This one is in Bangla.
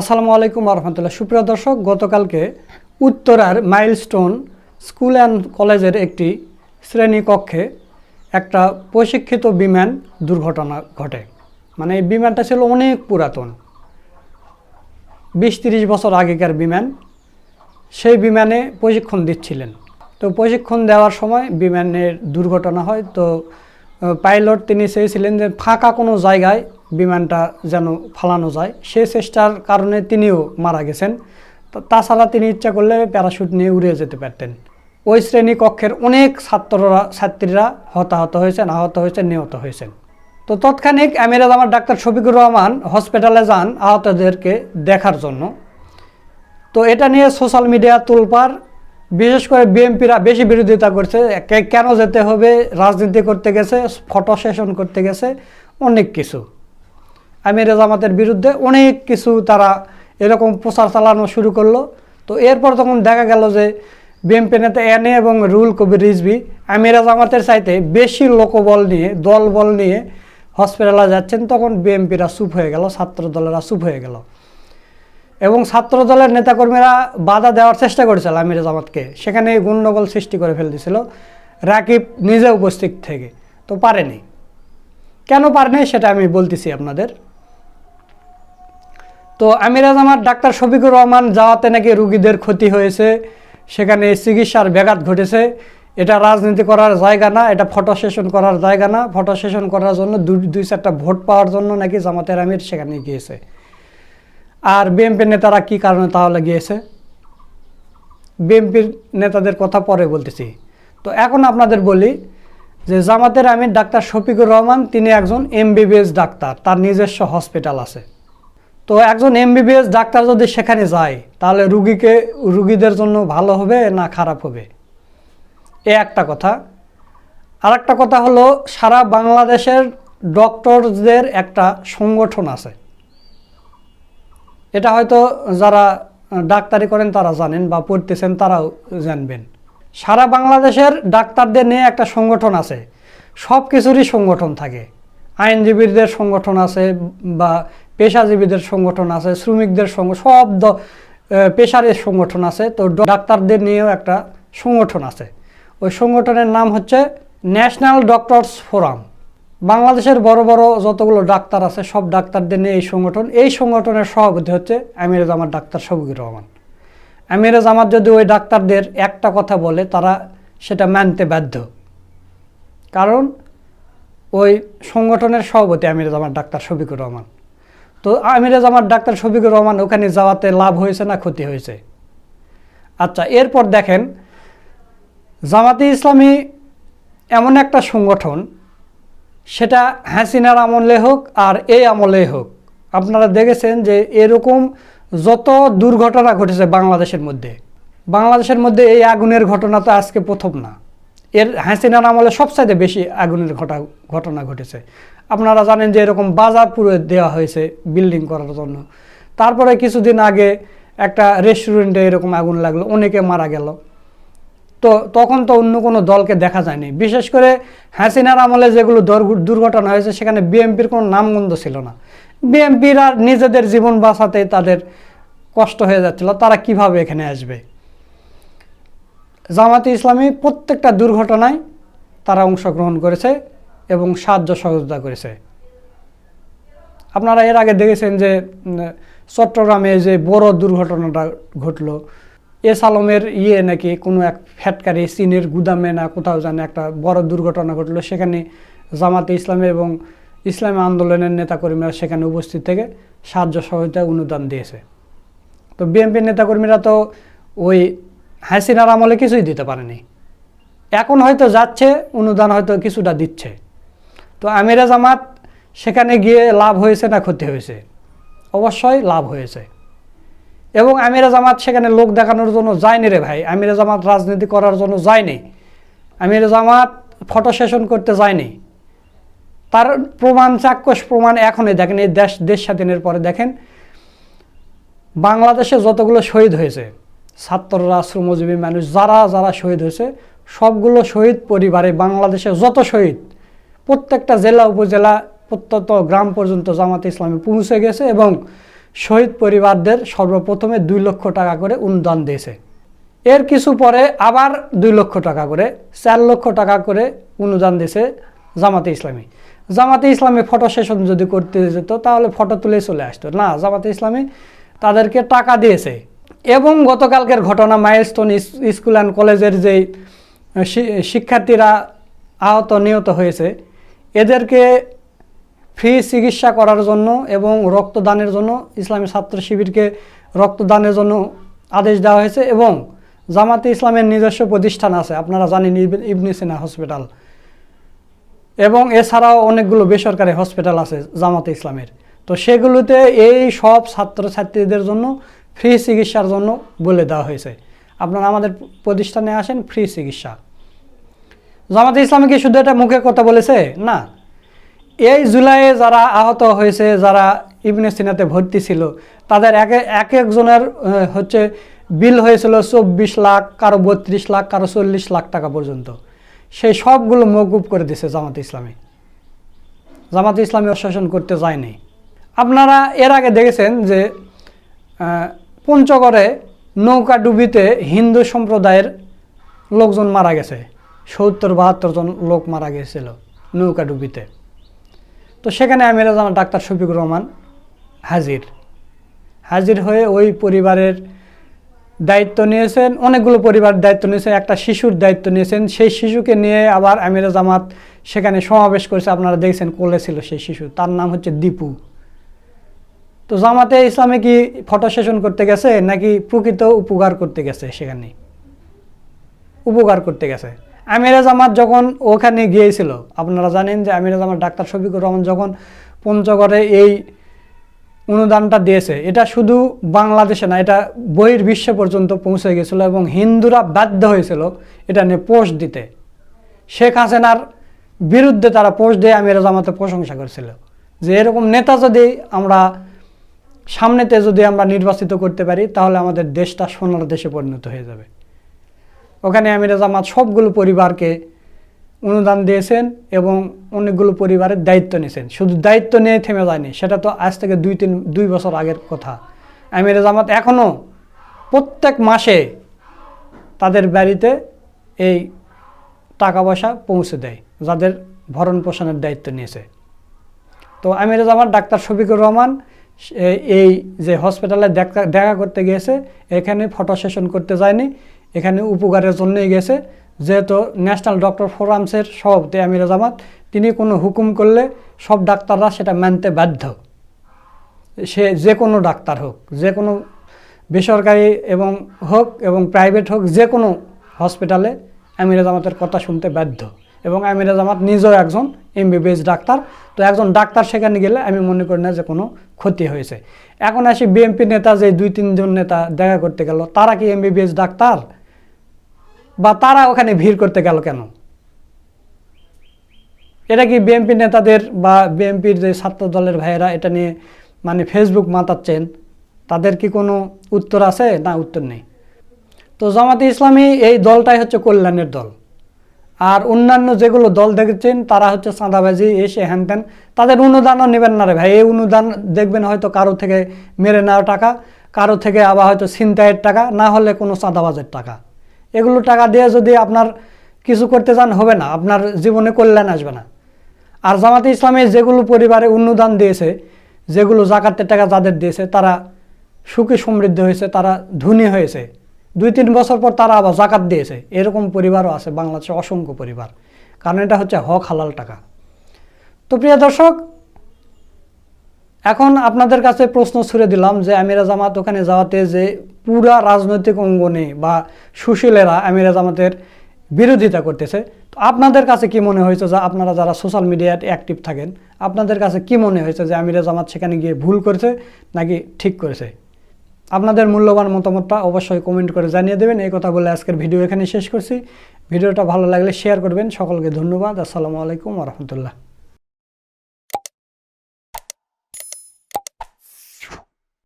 আসসালামু আলাইকুম রহমতুল্লাহ। সুপ্রিয় দর্শক, গতকালকে উত্তরার মাইলস্টোন স্কুল অ্যান্ড কলেজের একটি শ্রেণি কক্ষে একটা প্রশিক্ষিত বিমান দুর্ঘটনা ঘটে। মানে এই বিমানটা ছিল অনেক পুরাতন। বিশ তিরিশ বছর আগেকার বিমান। সেই বিমানে প্রশিক্ষণ দিচ্ছিলেন। তো প্রশিক্ষণ দেওয়ার সময় বিমানের দুর্ঘটনা হয়। তো পাইলট তিনি চেয়েছিলেন যে ফাঁকা কোনো জায়গায় বিমানটা যেন ফালানো যায়। সে চেষ্টার কারণে তিনিও মারা গেছেন। তাছাড়া তিনি ইচ্ছা করলে প্যারাশুট নিয়ে উড়ে যেতে পারতেন। ওই শ্রেণি কক্ষের অনেক ছাত্ররা, ছাত্রীরা হতাহত হয়েছেন, আহত হয়েছেন, নিহত হয়েছেন। তো তৎক্ষণিক আমিরাজ আমার ডাক্তার শফিকুর রহমান হসপিটালে যান আহতদেরকে দেখার জন্য। তো এটা নিয়ে সোশ্যাল মিডিয়া তুলপার, বিশেষ করে বিএমপিরা বেশি বিরোধিতা করছে কেন যেতে হবে, রাজনীতি করতে গেছে, ফটো সেশন করতে গেছে, অনেক কিছু। আমির জামাতের বিরুদ্ধে অনেক কিছু তারা এরকম প্রচার চালানো শুরু করল। তো এরপর তখন দেখা গেল যে বিএনপি নেতা এনে এবং রুল কবির রিজবি আমিরা জামাতের চাইতে বেশি লোকবল নিয়ে দল বল নিয়ে হসপিটালে যাচ্ছেন। তখন বিএনপিরা চুপ হয়ে গেল, ছাত্র দলেরা চুপ হয়ে গেল। এবং ছাত্র দলের নেতাকর্মীরা বাধা দেওয়ার চেষ্টা করেছিল আমির জামাতকে সেখানে গণ্ডগোল সৃষ্টি করে ফেল দিছিল রাকিব নিজে উপস্থিত থেকে। তো পারেনি। কেন পারেনি সেটা আমি বলতেছি আপনাদের। তো আমিরাজ আমার ডাক্তার শফিকুর রহমান যাওয়াতে নাকি রুগীদের ক্ষতি হয়েছে, সেখানে চিকিৎসার ব্যাঘাত ঘটেছে। এটা রাজনীতি করার জায়গা না, এটা ফটো সেশন করার জায়গা না। ফটো সেশন করার জন্য দুই দুই চারটা ভোট পাওয়ার জন্য নাকি জামাতের আমির সেখানে গিয়েছে। আর বিএনপির নেতারা কি কারণে তাহলে গিয়েছে? বিএমপির নেতাদের কথা পরে বলতেছি। তো এখন আপনাদের বলি যে জামাতের আমির ডাক্তার শফিকুর রহমান, তিনি একজন এমবিবিএস ডাক্তার, তার নিজস্ব হসপিটাল আছে। তো একজন এমবিবিএস ডাক্তার যদি সেখানে যায়, তাহলে রুগীকে, রুগীদের জন্য ভালো হবে না খারাপ হবে? এ একটা কথা। আর একটা কথা হলো, সারা বাংলাদেশের ডক্টরদের একটা সংগঠন আছে। এটা হয়তো যারা ডাক্তারি করেন তারা জানেন বা পড়তেছেন তারাও জানবেন। সারা বাংলাদেশের ডাক্তারদের নিয়ে একটা সংগঠন আছে। সব কিছুরই সংগঠন থাকে। আইনজীবীদের সংগঠন আছে বা পেশাজীবীদের সংগঠন আছে, শ্রমিকদের সঙ্গ, সব পেশারের সংগঠন আছে। তো ডাক্তারদের নিয়েও একটা সংগঠন আছে। ওই সংগঠনের নাম হচ্ছে ন্যাশনাল ডক্টরস ফোরাম। বাংলাদেশের বড় বড় যতগুলো ডাক্তার আছে, সব ডাক্তারদের নিয়ে এই সংগঠন। এই সংগঠনের সভাপতি হচ্ছে আমির জামাত ডাক্তার শফিকুর রহমান। আমির জামাত যদি ওই ডাক্তারদের একটা কথা বলে, তারা সেটা মানতে বাধ্য। কারণ ওই সংগঠনের সভাপতি আমির জামাত ডাক্তার শফিকুর রহমান। তো আমির জামাত ডাক্তার শফিকুর রহমান ওখানে যাওয়াতে লাভ হয়েছে না ক্ষতি হয়েছে? আচ্ছা এরপর দেখেন, জামাতে ইসলামী এমন একটা সংগঠন, সেটা হাসিনার আমলে হোক আর এই আমলে হোক, আপনারা দেখেছেন যে এরকম যত দুর্ঘটনা ঘটেছে বাংলাদেশের মধ্যে বাংলাদেশের মধ্যে এই আগুনের ঘটনা তো আজকে প্রথম না। এর হাসিনার আমলে সবচাইতে বেশি আগুনের ঘটা, ঘটনা ঘটেছে। আপনারা জানেন যে এরকম বাজার পুরো দেওয়া হয়েছে বিল্ডিং করার জন্য। তারপরে কিছুদিন আগে একটা রেস্টুরেন্টে এরকম আগুন লাগল, অনেকে মারা গেল। তো তখন তো অন্য কোনো দলকে দেখা যায়নি। বিশেষ করে হাসিনার আমলে যেগুলো দর- দুর্ঘটনা হয়েছে, সেখানে বিএনপির কোনো নামগন্ধ ছিল না। বিএনপির আর নিজেদের জীবন বাঁচাতে তাদের কষ্ট হয়ে যাচ্ছিল। তারা কীভাবে এখানে আসবে? জামাতে ইসলামী প্রত্যেকটা দুর্ঘটনায় তারা অংশগ্রহণ করেছে এবং সাহায্য সহযোগিতা করেছে। আপনারা এর আগে দেখেছেন যে চট্টগ্রামে যে বড় দুর্ঘটনাটা ঘটলো, এস আলমের ইয়ে নাকি কোনো এক ফ্যাটকারি চীনের গুদামে না কোথাও জানে একটা বড় দুর্ঘটনা ঘটলো, সেখানে জামাতে ইসলামী এবং ইসলামী আন্দোলনের নেতাকর্মীরা সেখানে উপস্থিত থেকে সাহায্য সহযোগিতা অনুদান দিয়েছে। তো বিএনপির নেতাকর্মীরা তো ওই হাসিনার আমলে কিছুই দিতে পারেনি। এখন হয়তো যাচ্ছে, অনুদান হয়তো কিছুটা দিচ্ছে। তো আমিরা জামাত সেখানে গিয়ে লাভ হয়েছে না ক্ষতি হয়েছে? অবশ্যই লাভ হয়েছে। এবং আমিরা জামাত সেখানে লোক দেখানোর জন্য যায়নি রে ভাই। আমিরা জামাত রাজনীতি করার জন্য যায়নি। আমিরা জামাত ফটো সেশন করতে যায়নি। তার প্রমাণ, চাক্ষুষ প্রমাণ এখনই দেখেন। এই দেশ দেশ স্বাধীনের পরে দেখেন, বাংলাদেশে যতগুলো শহীদ হয়েছে ছাত্ররা, শ্রমজীবী মানুষ যারা যারা শহীদ হয়েছে, সবগুলো শহীদ পরিবারে বাংলাদেশে যত শহীদ, প্রত্যেকটা জেলা, উপজেলা, প্রত্যন্ত গ্রাম পর্যন্ত জামাতে ইসলামী পৌঁছে গেছে এবং শহীদ পরিবারদের সর্বপ্রথমে দুই লক্ষ টাকা করে অনুদান দিয়েছে। এর কিছু পরে আবার দুই লক্ষ টাকা করে, চার লক্ষ টাকা করে অনুদান দিয়েছে জামাতে ইসলামী। জামাতে ইসলামী ফটো সেশন যদি করতে যেত, তাহলে ফটো তুলে চলে আসতো। না, জামাতে ইসলামী তাদেরকে টাকা দিয়েছে। এবং গতকালকের ঘটনা মাইলস্টোন স্কুল অ্যান্ড কলেজের শি- শিক্ষার্থীরা আহত, নিহত হয়েছে, এদেরকে ফ্রি চিকিৎসা করার জন্য এবং রক্তদানের জন্য ইসলামী ছাত্র শিবিরকে রক্তদানের জন্য আদেশ দেওয়া হয়েছে এবং জামাতে ইসলামের নিজস্ব প্রতিষ্ঠান আছে, আপনারা জানেন ইব- ইবনে সিনা হসপিটাল। এবং এছাড়াও অনেকগুলো বেসরকারি হসপিটাল আছে জামাতে ইসলামের। তো সেগুলোতে এই সব ছাত্রছাত্রীদের জন্য ফ্রি চিকিৎসার জন্য বলে দেওয়া হয়েছে। আপনারা আমাদের প্রতিষ্ঠানে আসেন, ফ্রি চিকিৎসা। জামাতে ইসলামী কি শুধু এটা মুখে কথা বলেছে? না। এই জুলাইয়ে যারা আহত হয়েছে, যারা ইবনে সিনাতে ভর্তি ছিল, তাদের এক এক একজনের হচ্ছে বিল হয়েছিল চব্বিশ লাখ, কারও বত্রিশ লাখ, কারও চল্লিশ লাখ টাকা পর্যন্ত। সেই সবগুলো মৌকুব করে দিছে জামাত ইসলামী। জামাত ইসলামী শাসন করতে যায়নি। আপনারা এর আগে দেখেছেন যে পঞ্চগড়ে নৌকা ডুবিতে হিন্দু সম্প্রদায়ের লোকজন মারা গেছে। সত্তর, বাহাত্তর জন লোক মারা গেছিল নৌকা ডুবিতে। তো সেখানে আমিরা জামান ডাক্তার শফিকুর রহমান হাজির। হাজির হয়ে ওই পরিবারের দায়িত্ব নিয়েছেন, অনেকগুলো পরিবার দায়িত্ব নিয়েছেন, একটা শিশুর দায়িত্ব নিয়েছেন। সেই শিশুকে নিয়ে আবার আমিরা জামাত সেখানে সমাবেশ করেছে। আপনারা দেখছেন কোলে ছিল সেই শিশু। তার নাম হচ্ছে দীপু। তো জামাতে ইসলামে কি ফটো সেশন করতে গেছে নাকি প্রকৃত উপকার করতে গেছে সেখানে? উপকার করতে গেছে। আমিরা জামাত যখন ওখানে গিয়েছিল, আপনারা জানেন যে আমিরা জামাত ডাক্তার শফিকুর রহমান যখন পঞ্চগড়ে এই অনুদানটা দিয়েছে, এটা শুধু বাংলাদেশে না, এটা বহির বিশ্ব পর্যন্ত পৌঁছে গেছিল এবং হিন্দুরা বাধ্য হয়েছিল এটা নিয়ে পোস্ট দিতে। শেখ হাসিনার বিরুদ্ধে তারা পোস্ট দিয়ে আমিরা জামাতে প্রশংসা করেছিল। যে এরকম নেতা যদি আমরা সামনেতে যদি আমরা নির্বাচিত করতে পারি, তাহলে আমাদের দেশটা সোনার দেশে পরিণত হয়ে যাবে। ওখানে আমিরা জামাত সবগুলো পরিবারকে অনুদান দিয়েছেন এবং অনেকগুলো পরিবারের দায়িত্ব নিয়েছেন। শুধু দায়িত্ব নিয়ে থেমে যায়নি, সেটা তো আজ থেকে দুই তিন, দুই বছর আগের কথা। আমিরা জামাত এখনও প্রত্যেক মাসে তাদের বাড়িতে এই টাকা পয়সা পৌঁছে দেয়, যাদের ভরণ পোষণের দায়িত্ব নিয়েছে। তো আমির জামান ডাক্তার শফিকুর রহমান এই যে হসপিটালে দেখা দেখা করতে গিয়েছে এখানে ফটো সেশন করতে যায়নি, এখানে উপকারের জন্যই গেছে। যেহেতু ন্যাশনাল ডক্টর ফোরামসের সভাপতি আমির জামাত, তিনি কোনো হুকুম করলে সব ডাক্তাররা সেটা মানতে বাধ্য। সে যে কোনো ডাক্তার হোক যে কোনো বেসরকারি এবং হোক এবং প্রাইভেট হোক যে কোনো হসপিটালে আমির জামাতের কথা শুনতে বাধ্য। এবং আমির জামাত নিজেও একজন এমবিবিএস ডাক্তার। তো একজন ডাক্তার সেখানে গেলে আমি মনে করি না যে কোনো ক্ষতি হয়েছে। এখন আসি বিএনপি নেতা যে দুই তিনজন নেতা দেখা করতে গেল, তারা কি এমবিবিএস ডাক্তার? বা তারা ওখানে ভিড় করতে গেল কেন? এটা কি বিএনপি নেতাদের বা বিএনপির যে ছাত্র দলের ভাইয়েরা এটা নিয়ে মানে ফেসবুক মাতাচ্ছেন? তাদের কি কোনো উত্তর আছে? না, উত্তর নেই। তো জামাতে ইসলামী এই দলটাই হচ্ছে কল্যাণের দল। আর অন্যান্য যেগুলো দল দেখেছেন, তারা হচ্ছে চাঁদাবাজি এসে হ্যান ত্যান তাদের অনুদানও নেবেন না রে ভাই। এই অনুদান দেখবেন হয়তো কারও থেকে মেরে নেওয়া টাকা, কারও থেকে আবার হয়তো ছিনতাইয়ের টাকা, না হলে কোনো চাঁদাবাজের টাকা। এগুলো টাকা দিয়ে যদি আপনার কিছু করতে চান, হবে না। আপনার জীবনে কল্যাণ আসবে না। আর জামাতে ইসলামী যেগুলো পরিবারে অনুদান দিয়েছে, যেগুলো জাকাতের টাকা যাদের দিয়েছে, তারা সুখী সমৃদ্ধ হয়েছে, তারা ধনী হয়েছে। দুই তিন বছর পর তারা আবার জাকাত দিয়েছে। এরকম পরিবারও আছে বাংলাদেশে অসংখ্য পরিবার। কারণ এটা হচ্ছে হক হালাল টাকা। তো প্রিয় দর্শক, এখন আপনাদের কাছে প্রশ্ন ছুড়ে দিলাম যে আমিরা জামাত ওখানে যাওয়াতে যে পুরা রাজনৈতিক অঙ্গনে বা সুশীলেরা আমিরা জামাতের বিরোধিতা করতেছে, তো আপনাদের কাছে কি মনে হয়েছে যে আপনারা যারা সোশ্যাল মিডিয়ায় অ্যাক্টিভ থাকেন, আপনাদের কাছে কি মনে হয়েছে যে আমিরা জামাত সেখানে গিয়ে ভুল করেছে নাকি ঠিক করেছে? আপনাদের মূল্যবান মতামতটা অবশ্যই কমেন্ট করে জানিয়ে দেবেন। এই কথা বলে আজকের ভিডিও এখানে শেষ করছি। ভিডিওটা ভালো লাগলে শেয়ার করবেন। সকলকে ধন্যবাদ। আসসালামু আলাইকুম রহমতুল্লাহ।